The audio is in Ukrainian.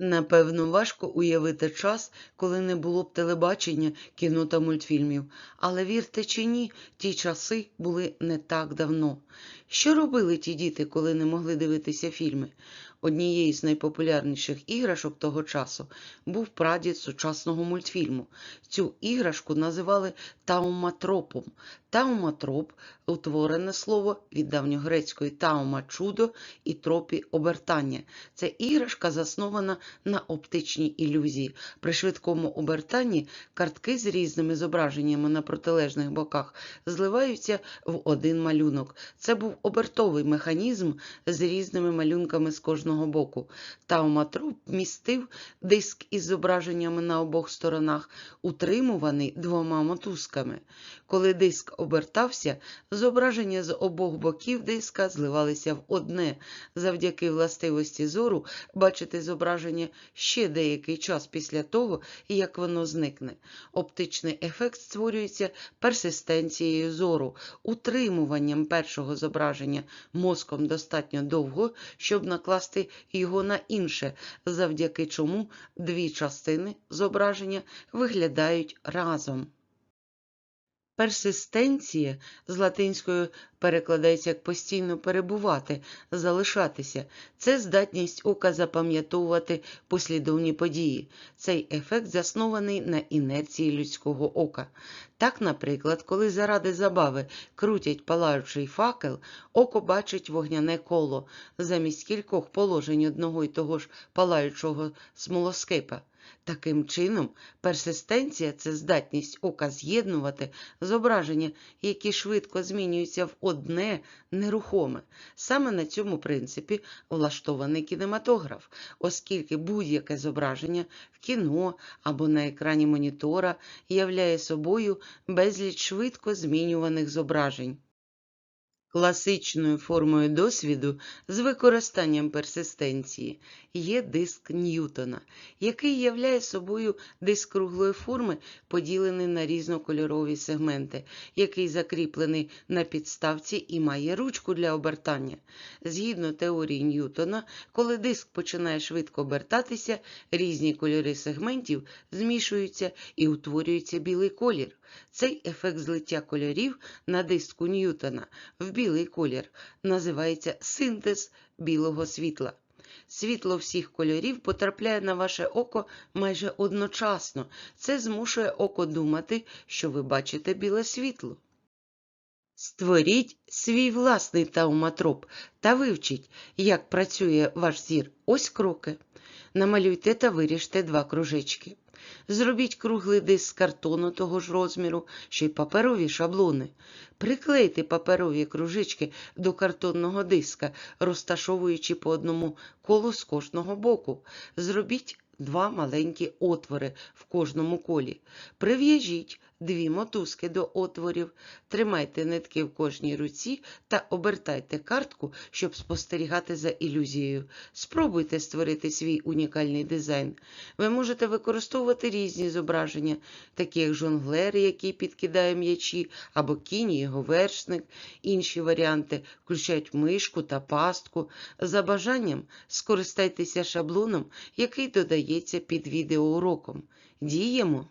Напевно, важко уявити час, коли не було б телебачення, кіно та мультфільмів. Але вірте чи ні, ті часи були не так давно. Що робили ті діти, коли не могли дивитися фільми? Однією з найпопулярніших іграшок того часу був прадід сучасного мультфільму. Цю іграшку називали тауматропом. Тауматроп утворене слово від давньогрецької таума чудо і тропі обертання. Це іграшка заснована на оптичній ілюзії. При швидкому обертанні картки з різними зображеннями на протилежних боках зливаються в один малюнок. Це був обертовий механізм з різними малюнками з кожного боку. Тауматроп містив диск із зображеннями на обох сторонах, утримуваний двома мотузками. Коли диск обертався, зображення з обох боків диска зливалися в одне. Завдяки властивості зору бачити зображення ще деякий час після того, як воно зникне. Оптичний ефект створюється персистенцією зору, утримуванням першого зображення мозком достатньо довго, щоб накласти його на інше, завдяки чому дві частини зображення виглядають разом. Персистенція з латинською перекладається як постійно перебувати, залишатися. Це здатність ока запам'ятовувати послідовні події. Цей ефект заснований на інерції людського ока. Так, наприклад, коли заради забави крутять палаючий факел, око бачить вогняне коло замість кількох положень одного й того ж палаючого смолоскипа. Таким чином, персистенція це здатність ока з'єднувати зображення, які швидко змінюються в одне нерухоме. Саме на цьому принципі влаштований кінематограф, оскільки будь-яке зображення в кіно або на екрані монітора являє собою безліч швидко змінюваних зображень. Класичною формою досвіду з використанням персистенції є диск Ньютона, який являє собою диск круглої форми, поділений на різнокольорові сегменти, який закріплений на підставці і має ручку для обертання. Згідно теорії Ньютона, коли диск починає швидко обертатися, різні кольори сегментів змішуються і утворюється білий колір. Цей ефект злиття кольорів на диску Ньютона в білий колір називається синтез білого світла. Світло всіх кольорів потрапляє на ваше око майже одночасно. Це змушує око думати, що ви бачите біле світло. Створіть свій власний тауматроп та вивчіть, як працює ваш зір. Ось кроки. Намалюйте та виріжте два кружечки. Зробіть круглий диск з картону того ж розміру, що й паперові шаблони. Приклейте паперові кружечки до картонного диска, розташовуючи по одному колу з кожного боку. Зробіть два маленькі отвори в кожному колі. Прив'яжіть дві мотузки до отворів, тримайте нитки в кожній руці та обертайте картку, щоб спостерігати за ілюзією. Спробуйте створити свій унікальний дизайн. Ви можете використовувати різні зображення, такі як жонглер, який підкидає м'ячі, або кінь його вершник. Інші варіанти включають мишку та пастку. За бажанням скористайтеся шаблоном, який додається під відеоуроком. Діємо!